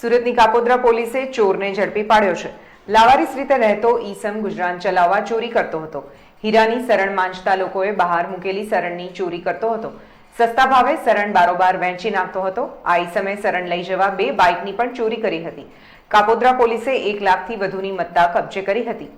સુરતની કાપોદ્રા પોલીસે ચોરને ઝડપી પાડ્યો છે. લાવારીસ રીતે રહેતો ઈસમ ગુજરાન ચલાવવા ચોરી કરતો હતો. હીરાની સરણ માંજતા લોકોએ બહાર મૂકેલી સરણની ચોરી કરતો હતો. સસ્તા ભાવે સરણ બારોબાર વેચી નાખતો હતો. આ ઈસમે સરણ લઈ જવા બે બાઇકની પણ ચોરી કરી હતી. કાપોદ્રા પોલીસે એક લાખથી વધુની મત્તા કબજે કરી હતી.